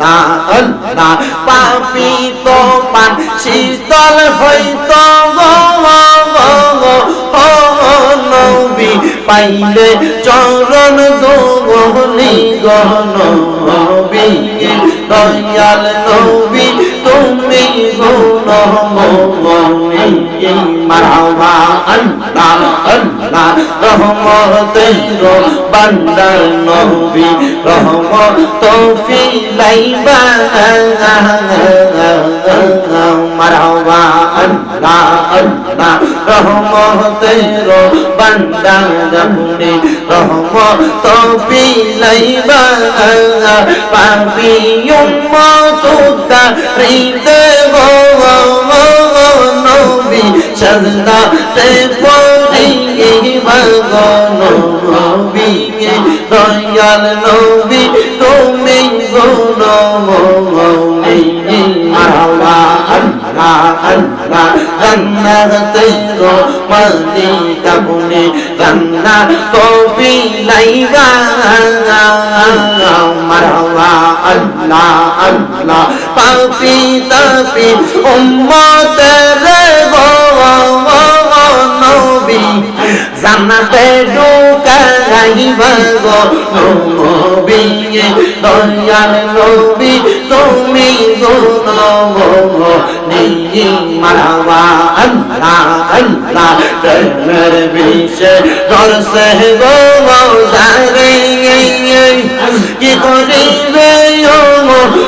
আল্লাহ না পাপি তো পান শীতল হইত গো গো নবী দয়াল নবী পাইলে চরণ দোগলি গো নবী দয়াল নবী তুমি গুণ মনি মারহাবা আল্লাহ আল্লাহ রহমতের বান্দার নবী রহমত তৌফিলাইবা মারহাবা আল্লাহ আল্লাহ রহমতের বান্দার নবী রহমত তৌফিলাইবা পাপি উম্মতুকা রিতে গো নবী সজদা তে পড়িবা গো নবী দয়াল নবী তুমি গুণ মনি আল্লাহ জান্নাত তেরো মালিক আপনি জান্নাত কবি লাইবা মারহাবা আল্লাহ আল্লাহ পাপি তাপি উম্মতের গো নবী দয়াল নবী তুমি গুণ নেই মারহাবা আল্লাহ আল্লাহ প্রেমের বিষে দর্শে গো জারে কি করিবে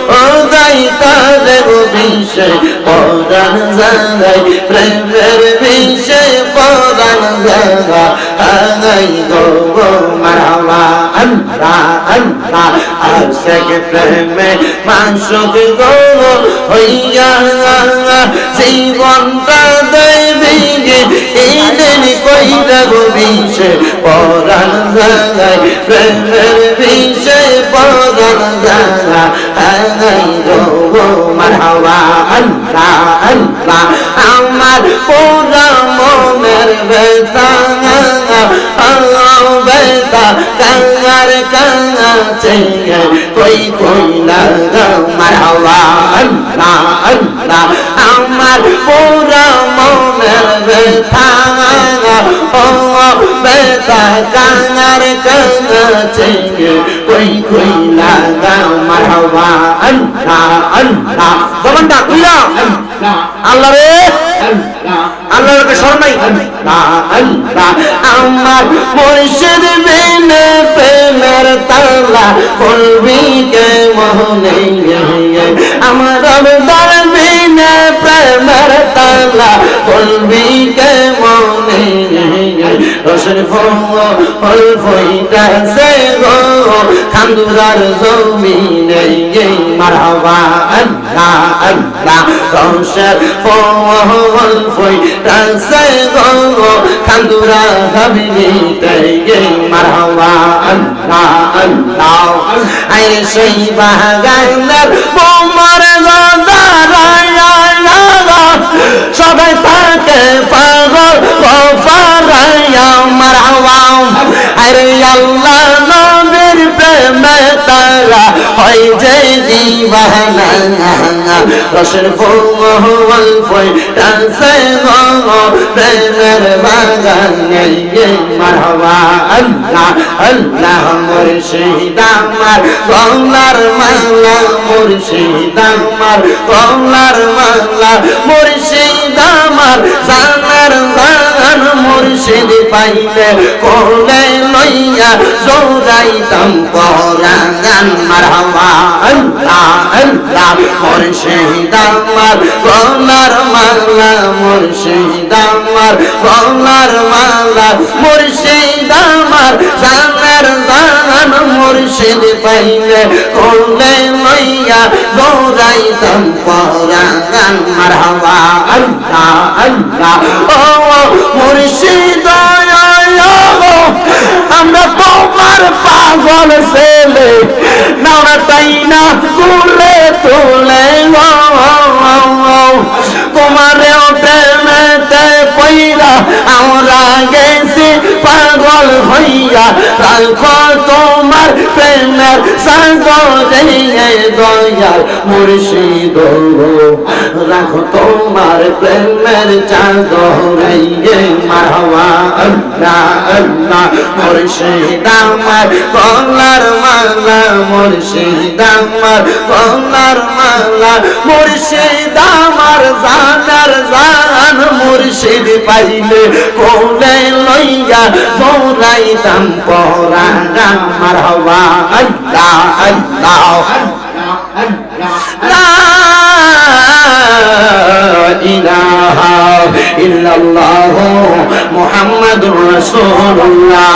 ও যাইতা দেব বিষে? পরাণ জাগাই, প্রেমের বিষে পরাণ জাগা। আগাই গো আল্লাহ আল্লাহ আশেক প্রেমে মানসুক গো হইয়া জীবনটা দেবী এদিন কইরা গো বিষে পরাণ জাগাই প্রেমের বিষে পরাণ জাগা আগাই গো মারহাবা আল্লাহ আল্লাহ আমার পুরা মনের বেতা বেতা কাঙ্গার কাঙ্গাছে কই কই লাগা মারহাবা আল্লাহ আল্লাহ। আমার পুরা মনের বেতা ও বেতা কাঙ্গার কাঙ্গাছে কই কই লাগা মারহাবা আল্লাহ আল্লাহ। জবানটা কইরা আল্লাহ। রে। আল্লাহর কাছে স্মরণ নাই? আমার মুর্শিদ বিনে প্রেমের তালা খুলবি কে মোহনে আমার রবদার বিনে প্রেমের তালা খুলবি কে মোহনে রসের ফল ফল ফইটা সে গো, খান্দুরার জমিনে। মারহাবা। আল্লাহ রসের ফল ফইটা সে গো খান্দুরা হাবিবিতে মারহাবা। আল্লাহ আল্লাহ আই সেই বাগানের বোমার সবাই থাকে পাগল ফারাইয়া মারহাবা। আরে আল্লাহ নবীর প্রেমে হয় যে দিবানা রসের ফুল ফই টানসে প্রেমের বাগানে মারহাবা, আল্লাহ আল্লাহ মুর্শিদ আমার। গলার মালা মুর্শিদ আমার গলার মালা মুর্শিদ আমার। মুর্শিদ পাইলে কোলে লইয়া জোরাইতাম পরাগান, মারহাবা, আল্লাহ আল্লাহ, মুর্শিদ আমার, গলার মালা, মুর্শিদ আমার, গলার মালা, মুর্শিদ আমার, জানার জান মুর্শিদ পাইলে কোলে লইয়া জোরাইতাম পরাগান, মারহাবা, আল্লাহ আল্লাহ, ও আমরা তোমার পাগল ছেলে। নাওনা তাই না তুলে তুলে তোমারে ওটে মেতে পইরা আমরা গেছি পাগল হইয়া। রাখো তোমার প্রেমের সাগরে দয়া দয়াল মুর্শিদ রাখো তোমার প্রেমের চাদরে মারহাওয়া আল্লাহ। আল্লাহ মালা, মুর্শিদ আমার গলার মালা, মুর্শিদ আমার জানার জান মুর্শিদ পাইলে কোলে লইয়া দৌড়াইতাম পরা আমার হওয়া। আল্লাহ আল্লাহ ইলাহা ইল্লাল্লাহ মুহাম্মাদুর রাসূলুল্লাহ।